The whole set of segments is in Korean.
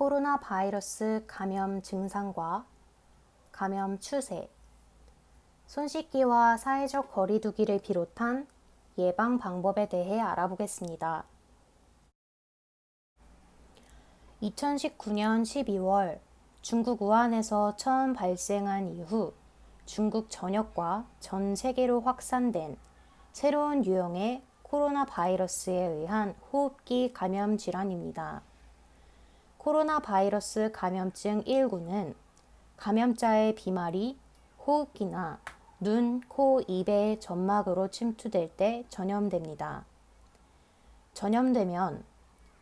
코로나 바이러스 감염 증상과 감염 추세, 손 씻기와 사회적 거리두기를 비롯한 예방 방법에 대해 알아보겠습니다. 2019년 12월 중국 우한에서 처음 발생한 이후 중국 전역과 전 세계로 확산된 새로운 유형의 코로나 바이러스에 의한 호흡기 감염 질환입니다. 코로나 바이러스 감염증 1구는 감염자의 비말이 호흡기나 눈, 코, 입의 점막으로 침투될 때 전염됩니다. 전염되면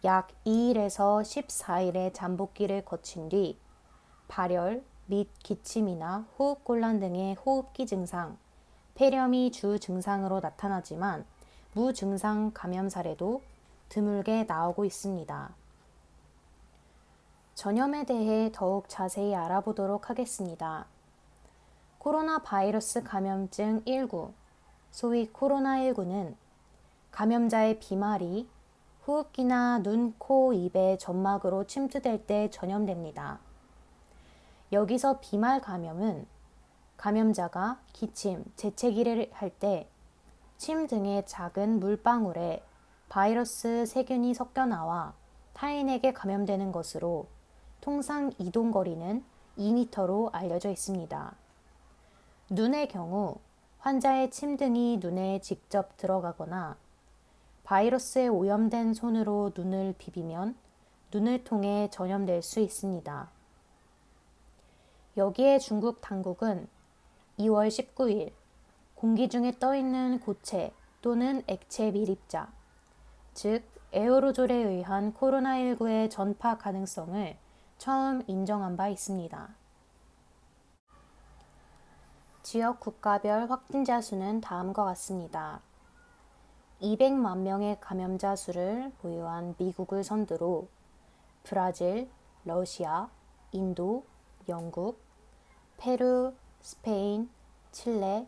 약 2일에서 14일의 잠복기를 거친 뒤 발열 및 기침이나 호흡곤란 등의 호흡기 증상, 폐렴이 주 증상으로 나타나지만 무증상 감염 사례도 드물게 나오고 있습니다. 전염에 대해 더욱 자세히 알아보도록 하겠습니다. 코로나 바이러스 감염증 1구, 소위 코로나19는 감염자의 비말이 호흡기나 눈, 코, 입의 점막으로 침투될 때 전염됩니다. 여기서 비말 감염은 감염자가 기침, 재채기를 할 때 침 등의 작은 물방울에 바이러스 세균이 섞여 나와 타인에게 감염되는 것으로 통상 이동 거리는 2m로 알려져 있습니다. 눈의 경우 환자의 침 등이 눈에 직접 들어가거나 바이러스에 오염된 손으로 눈을 비비면 눈을 통해 전염될 수 있습니다. 여기에 중국 당국은 2월 19일 공기 중에 떠 있는 고체 또는 액체 밀입자, 즉 에어로졸에 의한 코로나19의 전파 가능성을 처음 인정한 바 있습니다. 지역 국가별 확진자 수는 다음과 같습니다. 200만 명의 감염자 수를 보유한 미국을 선두로 브라질, 러시아, 인도, 영국, 페루, 스페인, 칠레,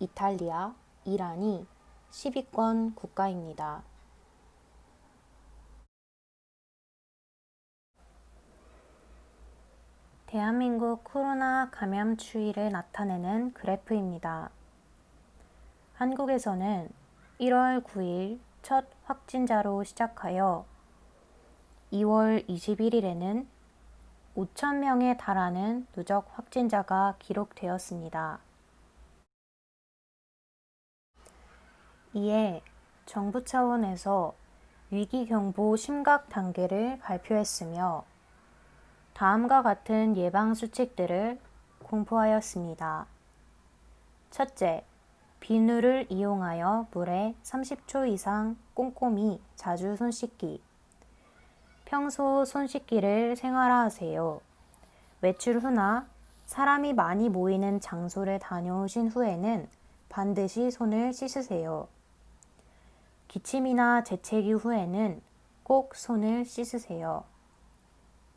이탈리아, 이란이 10위권 국가입니다. 대한민국 코로나 감염 추이를 나타내는 그래프입니다. 한국에서는 1월 9일 첫 확진자로 시작하여 2월 21일에는 5천명에 달하는 누적 확진자가 기록되었습니다. 이에 정부 차원에서 위기경보 심각 단계를 발표했으며 다음과 같은 예방 수칙들을 공포하였습니다. 첫째, 비누를 이용하여 물에 30초 이상 꼼꼼히 자주 손 씻기. 평소 손 씻기를 생활화하세요. 외출 후나 사람이 많이 모이는 장소를 다녀오신 후에는 반드시 손을 씻으세요. 기침이나 재채기 후에는 꼭 손을 씻으세요.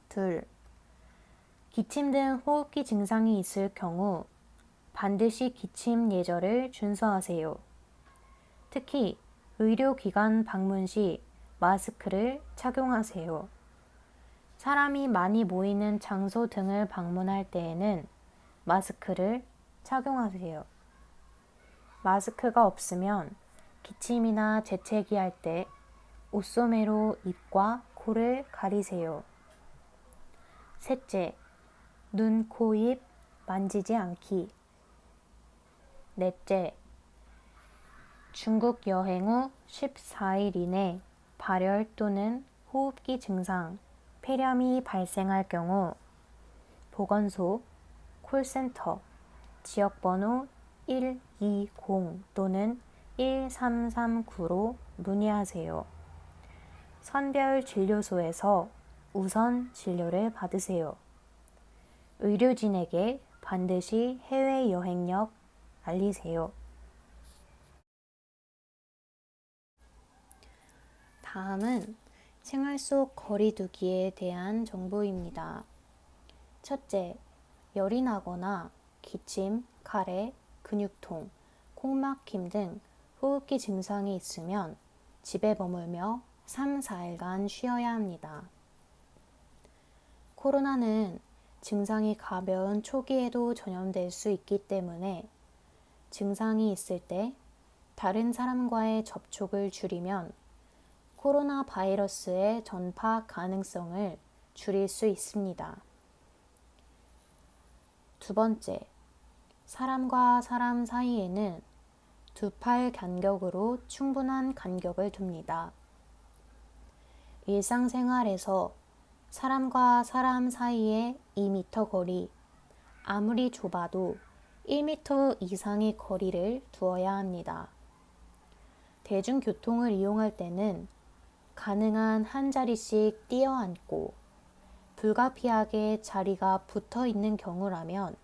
둘, 기침 등 호흡기 증상이 있을 경우 반드시 기침 예절을 준수하세요. 특히 의료기관 방문 시 마스크를 착용하세요. 사람이 많이 모이는 장소 등을 방문할 때에는 마스크를 착용하세요. 마스크가 없으면 기침이나 재채기 할 때 옷소매로 입과 코를 가리세요. 셋째, 눈, 코, 입 만지지 않기. 넷째, 중국 여행 후 14일 이내 발열 또는 호흡기 증상, 폐렴이 발생할 경우 보건소, 콜센터, 지역번호 120 또는 1339로 문의하세요. 선별 진료소에서 우선 진료를 받으세요. 의료진에게 반드시 해외 여행력 알리세요. 다음은 생활 속 거리두기에 대한 정보입니다. 첫째, 열이 나거나 기침, 가래, 근육통, 콩막힘 등 호흡기 증상이 있으면 집에 머물며 3, 4일간 쉬어야 합니다. 코로나는 증상이 가벼운 초기에도 전염될 수 있기 때문에 증상이 있을 때 다른 사람과의 접촉을 줄이면 코로나 바이러스의 전파 가능성을 줄일 수 있습니다. 두 번째, 사람과 사람 사이에는 두 팔 간격으로 충분한 간격을 둡니다. 일상생활에서 사람과 사람 사이에 2m 거리, 아무리 좁아도 1m 이상의 거리를 두어야 합니다. 대중교통을 이용할 때는 가능한 한 자리씩 뛰어 앉고 불가피하게 자리가 붙어 있는 경우라면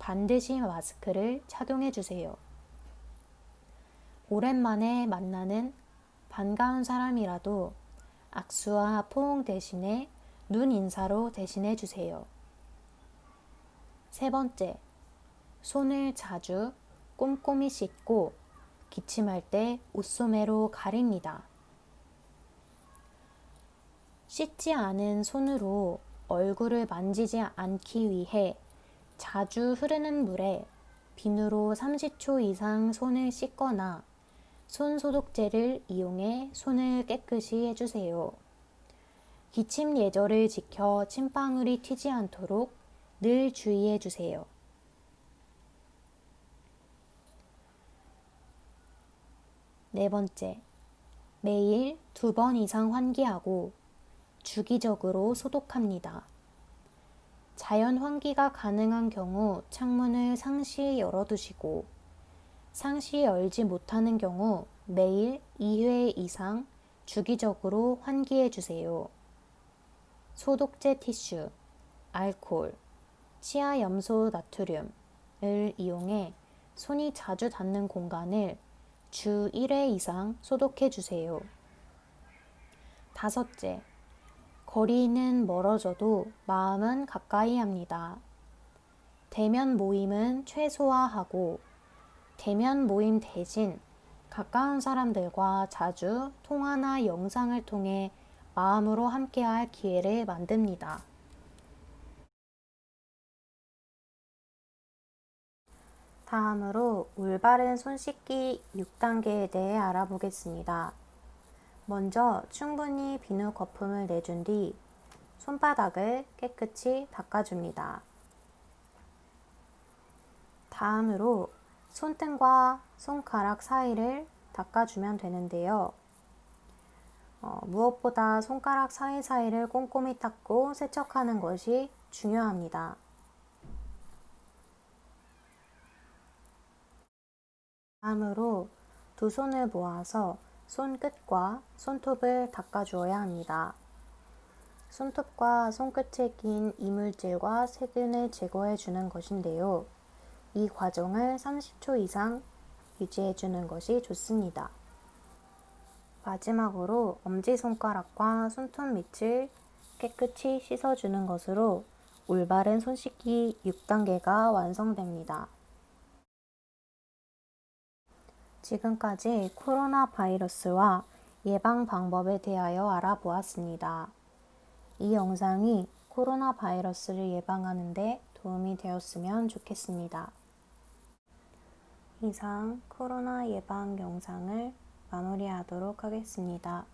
반드시 마스크를 착용해 주세요. 오랜만에 만나는 반가운 사람이라도 악수와 포옹 대신에 눈 인사로 대신해 주세요. 세 번째, 손을 자주 꼼꼼히 씻고 기침할 때 옷소매로 가립니다. 씻지 않은 손으로 얼굴을 만지지 않기 위해 자주 흐르는 물에 비누로 30초 이상 손을 씻거나 손 소독제를 이용해 손을 깨끗이 해주세요. 기침 예절을 지켜 침방울이 튀지 않도록 늘 주의해 주세요. 네 번째, 매일 두 번 이상 환기하고 주기적으로 소독합니다. 자연 환기가 가능한 경우 창문을 상시 열어두시고 상시 열지 못하는 경우 매일 2회 이상 주기적으로 환기해 주세요. 소독제 티슈, 알코올, 치아 염소 나트륨을 이용해 손이 자주 닿는 공간을 주 1회 이상 소독해 주세요. 다섯째, 거리는 멀어져도 마음은 가까이 합니다. 대면 모임은 최소화하고 대면 모임 대신 가까운 사람들과 자주 통화나 영상을 통해 마음으로 함께할 기회를 만듭니다. 다음으로 올바른 손 씻기 6단계에 대해 알아보겠습니다. 먼저 충분히 비누 거품을 내준 뒤 손바닥을 깨끗이 닦아줍니다. 다음으로 손등과 손가락 사이를 닦아주면 되는데요. 어, 무엇보다 손가락 사이사이를 꼼꼼히 닦고 세척하는 것이 중요합니다. 다음으로 두 손을 모아서 손끝과 손톱을 닦아주어야 합니다. 손톱과 손끝에 낀 이물질과 세균을 제거해 주는 것인데요. 이 과정을 30초 이상 유지해 주는 것이 좋습니다. 마지막으로 엄지손가락과 손톱 밑을 깨끗이 씻어주는 것으로 올바른 손 씻기 6단계가 완성됩니다. 지금까지 코로나 바이러스와 예방 방법에 대하여 알아보았습니다. 이 영상이 코로나 바이러스를 예방하는 데 도움이 되었으면 좋겠습니다. 이상 코로나 예방 영상을 마무리하도록 하겠습니다.